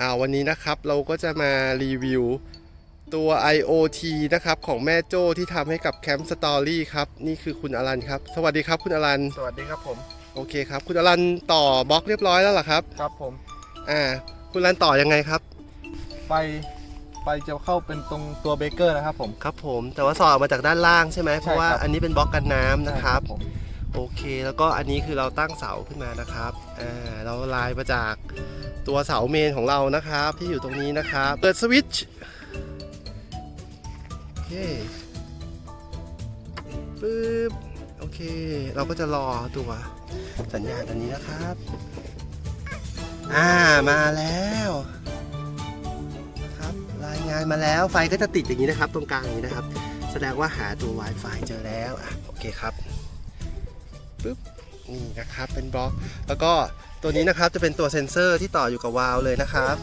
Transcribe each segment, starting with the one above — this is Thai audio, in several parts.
อ่าวันนี้นะครับเราก็จะมารีวิวตัว IoT นะครับของแม่โจ้ที่ทำให้กับแคมป์สตอรี่ครับนี่คือคุณอลันครับ สวัสดีครับคุณอลัน สวัสดีครับผม โอเคครับ คุณอลันต่อบล็อกเรียบร้อยแล้วเหรอครับ ครับผม อ่า คุณอลันต่อยังไงครับ ไฟ ไฟจะเข้าเป็นตรงตัวเบเกอร์นะครับผม ครับผม แต่ว่าสอดออกมาจากด้านล่างใช่ไหมเพราะว่าใช่ครับ อันนี้เป็นบล็อกกันน้ำนะครับผม โอเคแล้วก็อันนี้คือเราตั้งเสาขึ้นมานะครับอ่าเราลายมาจากตัวเสาเมนของเรานะครับที่อยู่ตรงนี้นะครับ เปิดสวิตช์โอเคปึ๊บโอเค เราก็จะรอตัวสัญญาณอันนี้นะครับ อ่ามาแล้วนะครับรายงานมาแล้วไฟก็จะติดอย่างนี้นะครับ ตรงกลางอย่างนี้นะครับ แสดงว่าหาตัว Wi-Fi เจอแล้วอะโอเคครับ ปึ๊บนี่นะครับเป็นบล็อก แล้วก็ตัวนี้นะครับจะเป็นตัวเซ็นเซอร์ที่ต่ออยู่กับวาล์วเลยนะครับ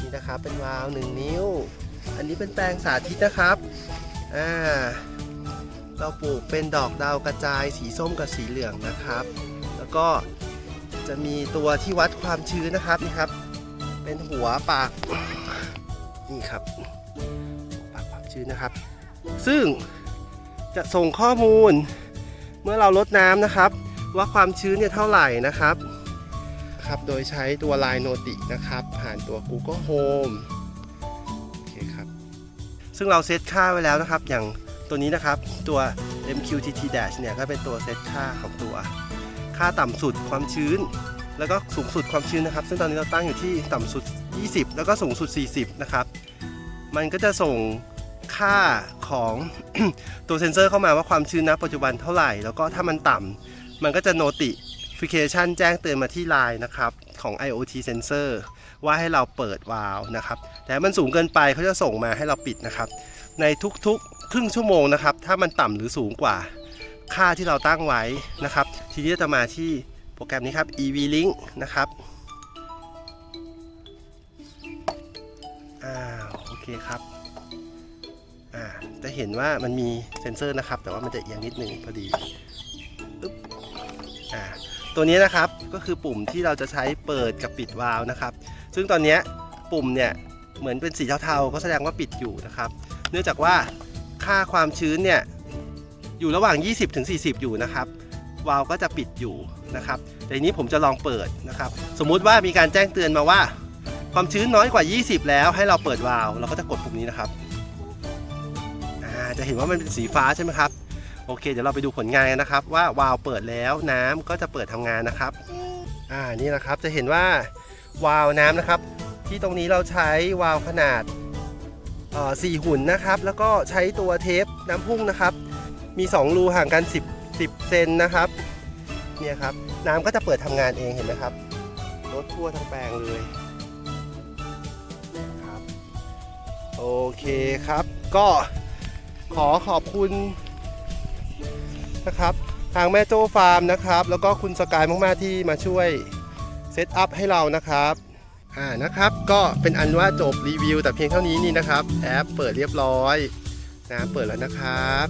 นี่นะครับเป็นวาล์วหนึ่งนิ้ว อันนี้เป็นแปลงสาธิตนะครับอ่าเราปลูกเป็นดอกดาวกระจายสีส้มกับสีเหลืองนะครับ แล้วก็จะมีตัวที่วัดความชื้นนะครับนี่ครับ เป็นหัวปากนี่ครับหัวปากความชื้นนะครับ ซึ่งจะส่งข้อมูล เมื่อเราลดน้ำนะครับ ว่าความชื้นเนี่ยเท่าไหร่นะครับครับโดยใช้ตัว Line Noti นะครับ ผ่านตัว Google Home โอเคครับซึ่งเราเซตค่าไว้แล้วนะครับ อย่างตัวนี้นะครับตัว MQTT Dash เนี่ยก็เป็นตัวเซตค่าของตัว ค่าต่ำสุดความชื้น แล้วก็สูงสุดความชื้นนะครับ ซึ่งตอนนี้เราตั้งอยู่ที่ต่ำสุด 20 แล้วก็สูงสุด 40 นะครับ มันก็จะส่ง ค่าของตัวเซ็นเซอร์เข้ามาว่าความชื้นณปัจจุบันเท่าไหร่ แล้วก็ถ้ามันต่ำมันก็จะ notification แจ้งเตือนมาที่ Line นะครับของ IoT sensor ว่าให้เราเปิดวาล์วนะครับ แต่มันสูงเกินไปเขาจะส่งมาให้เราปิดนะครับ ในทุกๆ ครึ่งชั่วโมงนะครับ ถ้ามันต่ำหรือสูงกว่าค่าที่เราตั้งไว้นะครับ ทีนี้จะมาที่โปรแกรมนี้ครับ EV Link นะครับอ้าวโอเคครับ อ่าจะเห็นว่ามันมีเซ็นเซอร์นะครับ แต่ว่ามันจะเอียงนิดหนึ่งพอดีอึ๊บอ่าตัวนี้นะครับก็คือปุ่มที่เราจะใช้เปิดกับปิดวาล์วนะครับ ซึ่งตอนนี้ปุ่มเนี่ยเหมือนเป็นสีเทาๆก็แสดงว่าปิดอยู่นะครับ เนื่องจากว่าค่าความชื้นเนี่ยอยู่ระหว่าง 20ถึง40 อยู่นะครับ วาล์วก็จะปิดอยู่นะครับแต่นี้ผมจะลองเปิดนะครับ สมมุติว่ามีการแจ้งเตือนมาว่า ความชื้นน้อยกว่า 20 แล้วให้เราเปิดวาล์วเราก็จะกดปุ่มนี้นะครับ จะเห็นว่ามันเป็นสีฟ้าใช่ไหมครับโอเค เดี๋ยวเราไปดูผลงานกันนะครับ ว่าวาล์วเปิดแล้วน้ำก็จะเปิดทำงานนะครับอ่านี่นะครับจะเห็นว่าวาล์วน้ำนะครับ ที่ตรงนี้เราใช้วาล์วขนาดสี่หุ่นนะครับ แล้วก็ใช้ตัวเทปน้ำพุ่งนะครับ มี 2 รูห่างกัน 10 10เซนนะครับเนี่ยครับน้ำก็จะเปิดทำงานเองเห็นไหมครับรถทั่วทั้งแปลงเลยครับโอเคครับก็ ขอขอบคุณนะครับ ทางแม่โจ้ฟาร์มนะครับ แล้วก็คุณสกายมากๆที่มาช่วยเซตอัพให้เรานะครับอ่านะครับก็เป็นอันว่าจบรีวิวแต่เพียงเท่านี้นี่นะครับ แอปเปิดเรียบร้อยนะเปิดแล้วนะครับ